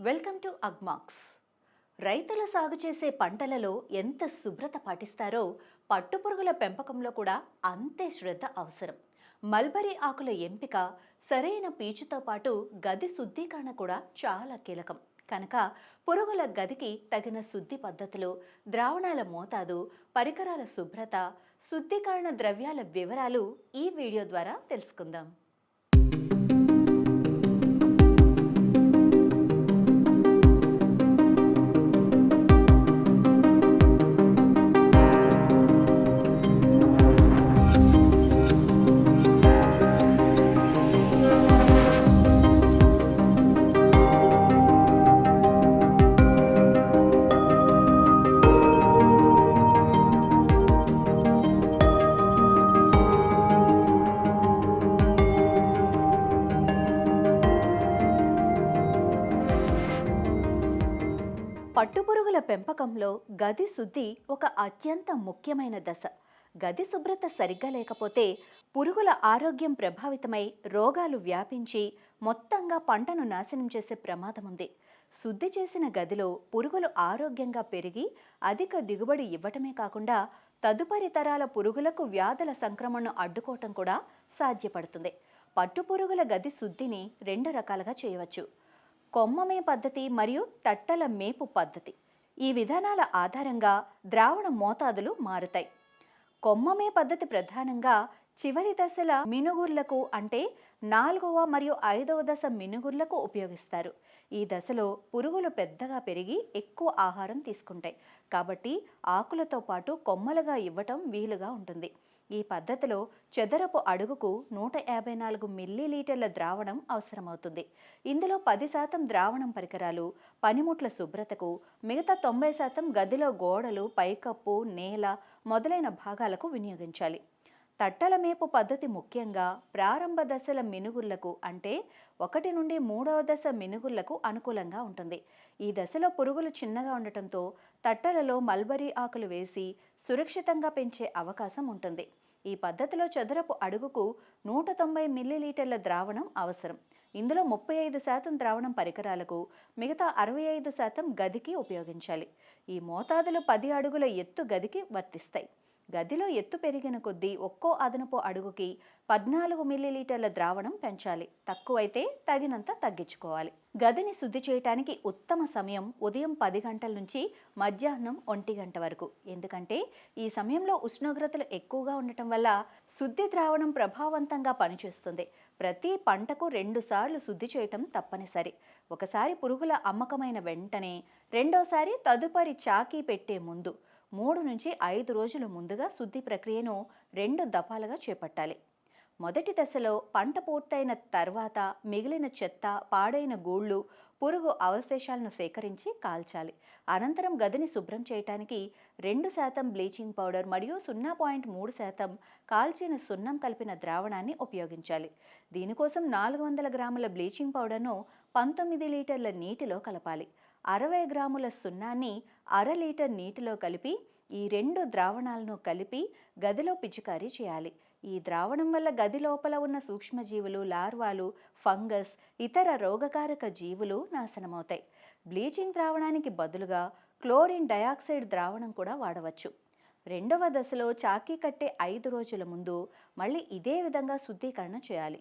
Welcome to Agmax. రైతులు సాగు చేసే పంటలలో ఎంత శుభ్రత పాటిస్తారో పట్టుపురుగుల పెంపకంలో కూడా అంతే శ్రద్ధ అవసరం. మల్బరీ ఆకుల ఎంపిక సరైన పీచుతో పాటు గది శుద్ధీకరణ కూడా చాలా కీలకం. కనుక పురుగుల గదికి తగిన శుద్ధి పద్ధతులు ద్రావణాల మోతాదు పరికరాల శుభ్రత శుద్ధీకరణ ద్రవ్యాల వివరాలు ఈ వీడియో ద్వారా తెలుసుకుందాం. పట్టుపురుగుల పెంపకంలో గది శుద్ధి ఒక అత్యంత ముఖ్యమైన దశ. గది శుభ్రత సరిగ్గా లేకపోతే పురుగుల ఆరోగ్యం ప్రభావితమై రోగాలు వ్యాపించి మొత్తంగా పంటను నాశనం చేసే ప్రమాదం ఉంది. శుద్ధి చేసిన గదిలో పురుగులు ఆరోగ్యంగా పెరిగి అధిక దిగుబడి ఇవ్వటమే కాకుండా తదుపరి తరాల పురుగులకు వ్యాధుల సంక్రమణను అడ్డుకోవటం కూడా సాధ్యపడుతుంది. పట్టుపురుగుల గది శుద్ధిని రెండు రకాలుగా చేయవచ్చు. కొమ్మమే పద్ధతి మరియు తట్టల మేపు పద్ధతి. ఈ విధానాల ఆధారంగా ద్రావణ మోతాదులు మారుతాయి. కొమ్మమే పద్ధతి ప్రధానంగా చివరి దశల మినుగుర్లకు అంటే నాలుగవ మరియు ఐదవ దశ మినుగుర్లకు ఉపయోగిస్తారు. ఈ దశలో పురుగులు పెద్దగా పెరిగి ఎక్కువ ఆహారం తీసుకుంటాయి. కాబట్టి ఆకులతో పాటు కొమ్మలుగా ఇవ్వటం వీలుగా ఉంటుంది. ఈ పద్ధతిలో చదరపు అడుగుకు నూట యాభై నాలుగు మిల్లీలీటర్ల ద్రావణం అవసరమవుతుంది. ఇందులో పది శాతం ద్రావణం పరికరాలు పనిముట్ల శుభ్రతకు మిగతా తొంభై శాతం గదిలో గోడలు పైకప్పు నేల మొదలైన భాగాలకు వినియోగించాలి. తట్టల మేపు పద్ధతి ముఖ్యంగా ప్రారంభ దశల మినుగుళ్ళకు అంటే ఒకటి నుండి మూడవ దశ మినుగుళ్ళకు అనుకూలంగా ఉంటుంది. ఈ దశలో పురుగులు చిన్నగా ఉండటంతో తట్టలలో మల్బరీ ఆకులు వేసి సురక్షితంగా పెంచే అవకాశం ఉంటుంది. ఈ పద్ధతిలో చదరపు అడుగుకు నూట తొంభై మిల్లీలీటర్ల ద్రావణం అవసరం. ఇందులో ముప్పై ఐదు శాతం ద్రావణం పరికరాలకు మిగతా అరవై ఐదు శాతం గదికి ఉపయోగించాలి. ఈ మోతాదులు పది అడుగుల ఎత్తు గదికి వర్తిస్తాయి. గదిలో ఎత్తు పెరిగిన కొద్దీ ఒక్కో అదనపు అడుగుకి పద్నాలుగు మిల్లీలీటర్ల ద్రావణం పెంచాలి. తక్కువైతే తగినంత తగ్గించుకోవాలి. గదిని శుద్ధి చేయటానికి ఉత్తమ సమయం ఉదయం పది గంటల నుంచి మధ్యాహ్నం ఒంటి గంట వరకు. ఎందుకంటే ఈ సమయంలో ఉష్ణోగ్రతలు ఎక్కువగా ఉండటం వల్ల శుద్ధి ద్రావణం ప్రభావవంతంగా పనిచేస్తుంది. ప్రతి పంటకు రెండు సార్లు శుద్ధి చేయటం తప్పనిసరి. ఒకసారి పురుగుల అమ్మకమైన వెంటనే రెండోసారి తదుపరి చాకీ పెట్టే ముందు మూడు నుంచి ఐదు రోజుల ముందుగా శుద్ధి ప్రక్రియను రెండు దఫాలుగా చేపట్టాలి. మొదటి దశలో పంట పూర్తయిన తర్వాత మిగిలిన చెత్త పాడైన గూళ్ళు పురుగు అవశేషాలను సేకరించి కాల్చాలి. అనంతరం గదిని శుభ్రం చేయటానికి రెండు శాతం బ్లీచింగ్ పౌడర్ మరియు సున్నా పాయింట్ మూడు శాతం కాల్చిన సున్నం కలిపిన ద్రావణాన్ని ఉపయోగించాలి. దీనికోసం నాలుగు వందల గ్రాముల బ్లీచింగ్ పౌడర్ను పంతొమ్మిది లీటర్ల నీటిలో కలపాలి. అరవై గ్రాముల సున్నాన్ని అర లీటర్ నీటిలో కలిపి ఈ రెండు ద్రావణాలను కలిపి గదిలో పిచికారీ చేయాలి. ఈ ద్రావణం వల్ల గది లోపల ఉన్న సూక్ష్మజీవులు లార్వాలు ఫంగస్ ఇతర రోగకారక జీవులు నాశనమవుతాయి. బ్లీచింగ్ ద్రావణానికి బదులుగా క్లోరిన్ డయాక్సైడ్ ద్రావణం కూడా వాడవచ్చు. రెండవ దశలో చాకీ కట్టే ఐదు రోజుల ముందు మళ్ళీ ఇదే విధంగా శుద్ధీకరణ చేయాలి.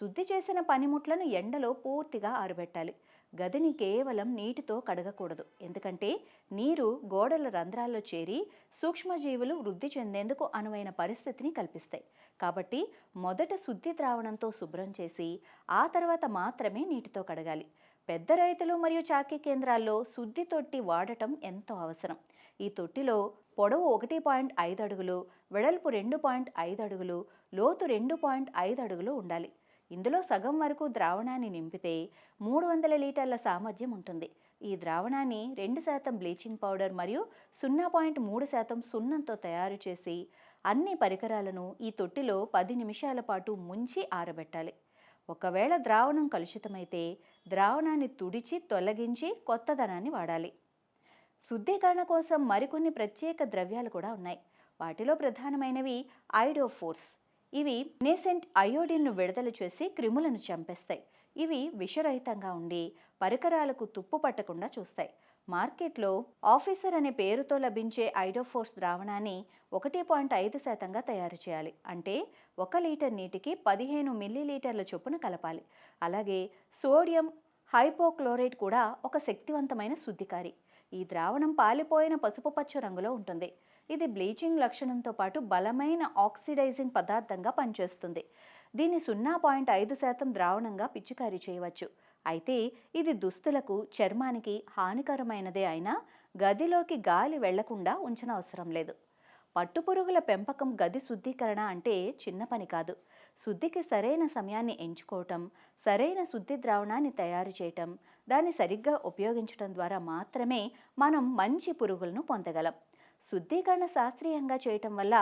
శుద్ధి చేసిన పనిముట్లను ఎండలో పూర్తిగా ఆరబెట్టాలి. గదిని కేవలం నీటితో కడగకూడదు. ఎందుకంటే నీరు గోడల రంధ్రాల్లో చేరి సూక్ష్మజీవులు వృద్ధి చెందేందుకు అనువైన పరిస్థితిని కల్పిస్తాయి. కాబట్టి మొదట శుద్ధి ద్రావణంతో శుభ్రం చేసి ఆ తర్వాత మాత్రమే నీటితో కడగాలి. పెద్ద రైతులు మరియు చాకీ కేంద్రాల్లో శుద్ధి తొట్టి వాడటం ఎంతో అవసరం. ఈ తొట్టిలో పొడవు ఒకటి పాయింట్ ఐదు అడుగులు వెడల్పు రెండు పాయింట్ ఐదు అడుగులు లోతు రెండు పాయింట్ ఐదు అడుగులు ఉండాలి. ఇందులో సగం వరకు ద్రావణాన్ని నింపితే మూడు వందల లీటర్ల సామర్థ్యం ఉంటుంది. ఈ ద్రావణాన్ని రెండు శాతం బ్లీచింగ్ పౌడర్ మరియు సున్నా పాయింట్ మూడు శాతం సున్నంతో తయారు చేసి అన్ని పరికరాలను ఈ తొట్టిలో పది నిమిషాల పాటు ముంచి ఆరబెట్టాలి. ఒకవేళ ద్రావణం కలుషితమైతే ద్రావణాన్ని తుడిచి తొలగించి కొత్తదనాన్ని వాడాలి. శుద్ధీకరణ కోసం మరికొన్ని ప్రత్యేక ద్రవ్యాలు కూడా ఉన్నాయి. వాటిలో ప్రధానమైనవి ఐడోఫోర్స్ ఇవి నేసెంట్ అయోడిన్ను విడుదల చేసి క్రిములను చంపేస్తాయి. ఇవి విషరహితంగా ఉండి పరికరాలకు తుప్పు పట్టకుండా చూస్తాయి. మార్కెట్లో ఆఫీసర్ అనే పేరుతో లభించే ఐడోఫోర్స్ ద్రావణాన్ని ఒకటి పాయింట్ ఐదు శాతంగా తయారు చేయాలి. అంటే ఒక లీటర్ నీటికి పదిహేను మిల్లీలీటర్ల చొప్పున కలపాలి. అలాగే సోడియం హైపోక్లోరైడ్ కూడా ఒక శక్తివంతమైన శుద్ధికారి. ఈ ద్రావణం పాలిపోయిన పసుపు పచ్చ రంగులో ఉంటుంది. ఇది బ్లీచింగ్ లక్షణంతో పాటు బలమైన ఆక్సిడైజింగ్ పదార్థంగా పనిచేస్తుంది. దీన్ని సున్నా పాయింట్ ఐదు శాతం ద్రావణంగా పిచికారీ చేయవచ్చు. అయితే ఇది దుస్తులకు చర్మానికి హానికరమైనదే అయినా గదిలోకి గాలి వెళ్ళకుండా ఉంచనవసరం లేదు. పట్టుపురుగుల పెంపకం గది శుద్ధీకరణ అంటే చిన్న పని కాదు. శుద్ధికి సరైన సమయాన్ని ఎంచుకోవటం సరైన శుద్ధి ద్రావణాన్ని తయారు చేయటం దాన్ని సరిగ్గా ఉపయోగించడం ద్వారా మాత్రమే మనం మంచి పురుగులను పొందగలం. శుద్ధీకరణ శాస్త్రీయంగా చేయటం వల్ల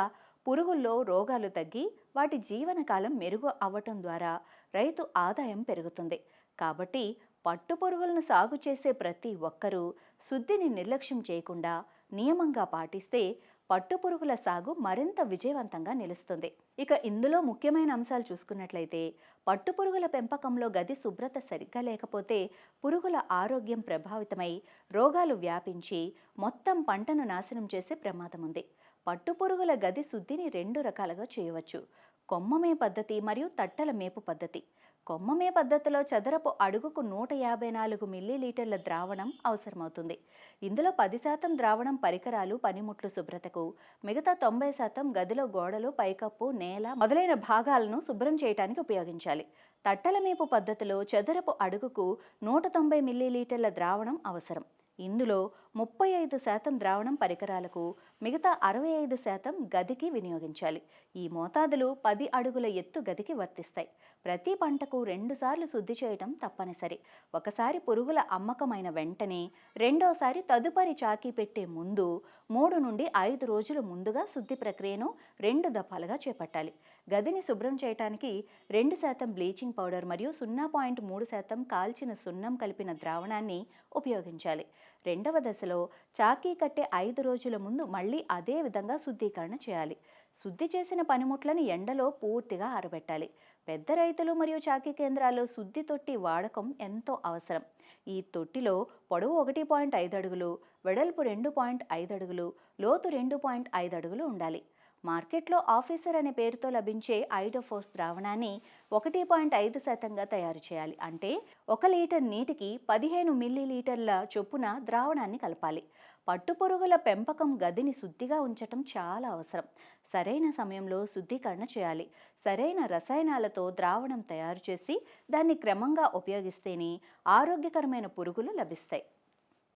పురుగుల్లో రోగాలు తగ్గి వాటి జీవనకాలం మెరుగు అవ్వటం ద్వారా రైతు ఆదాయం పెరుగుతుంది. కాబట్టి పట్టు పురుగులను సాగు చేసే ప్రతి ఒక్కరూ శుద్ధిని నిర్లక్ష్యం చేయకుండా నియమంగా పాటిస్తే పట్టుపురుగుల సాగు మరింత విజయవంతంగా నిలుస్తుంది. ఇక ఇందులో ముఖ్యమైన అంశాలు చూసుకున్నట్లయితే పట్టుపురుగుల పెంపకంలో గది శుభ్రత సరిగ్గా లేకపోతే పురుగుల ఆరోగ్యం ప్రభావితమై రోగాలు వ్యాపించి మొత్తం పంటను నాశనం చేసే ప్రమాదం ఉంది. పట్టుపురుగుల గది శుద్ధిని రెండు రకాలుగా చేయవచ్చు. కొమ్మమే పద్ధతి మరియు తట్టల మేపు పద్ధతి. కొమ్మమే పద్ధతిలో చదరపు అడుగుకు నూట యాభై నాలుగు మిల్లీలీటర్ల ద్రావణం అవసరమవుతుంది. ఇందులో పది శాతం ద్రావణం పరికరాలు పనిముట్లు శుభ్రతకు మిగతా తొంభై శాతం గదిలో గోడలు పైకప్పు నేల మొదలైన భాగాలను శుభ్రం చేయడానికి ఉపయోగించాలి. తట్టల మేపు పద్ధతిలో చదరపు అడుగుకు నూట తొంభై మిల్లీలీటర్ల ద్రావణం అవసరం. ఇందులో ముప్పై ఐదు శాతం ద్రావణం పరికరాలకు మిగతా అరవై ఐదు శాతం గదికి వినియోగించాలి. ఈ మోతాదులు పది అడుగుల ఎత్తు గదికి వర్తిస్తాయి. ప్రతి పంటకు రెండుసార్లు శుద్ధి చేయటం తప్పనిసరి. ఒకసారి పురుగుల అమ్మకమైన వెంటనే రెండోసారి తదుపరి చాకీ పెట్టే ముందు మూడు నుండి ఐదు రోజులు ముందుగా శుద్ధి ప్రక్రియను రెండు దఫాలుగా చేపట్టాలి. గదిని శుభ్రం చేయడానికి రెండు శాతం బ్లీచింగ్ పౌడర్ మరియు సున్నా పాయింట్ మూడు శాతం కాల్చిన సున్నం కలిపిన ద్రావణాన్ని ఉపయోగించాలి. రెండవ దశలో చాకీ కట్టే ఐదు రోజుల ముందు మళ్ళీ అదే విధంగా శుద్ధీకరణ చేయాలి. శుద్ధి చేసిన పనిముట్లను ఎండలో పూర్తిగా ఆరబెట్టాలి. పెద్ద రైతులు మరియు చాకీ కేంద్రాల్లో శుద్ధి తొట్టి వాడకం ఎంతో అవసరం. ఈ తొట్టిలో పొడవు ఒకటి పాయింట్ ఐదు అడుగులు వెడల్పు రెండు పాయింట్ ఐదు అడుగులు లోతు రెండు పాయింట్ ఐదు అడుగులు ఉండాలి. మార్కెట్లో ఆఫీసర్ అనే పేరుతో లభించే ఐడోఫోర్స్ ద్రావణాన్ని ఒకటి పాయింట్ ఐదు శాతంగా తయారు చేయాలి. అంటే ఒక లీటర్ నీటికి పదిహేను మిల్లీ లీటర్ల చొప్పున ద్రావణాన్ని కలపాలి. పట్టుపురుగుల పెంపకం గదిని శుద్ధిగా ఉంచటం చాలా అవసరం. సరైన సమయంలో శుద్ధీకరణ చేయాలి. సరైన రసాయనాలతో ద్రావణం తయారు చేసి దాన్ని క్రమంగా ఉపయోగిస్తేనే ఆరోగ్యకరమైన పురుగులు లభిస్తాయి.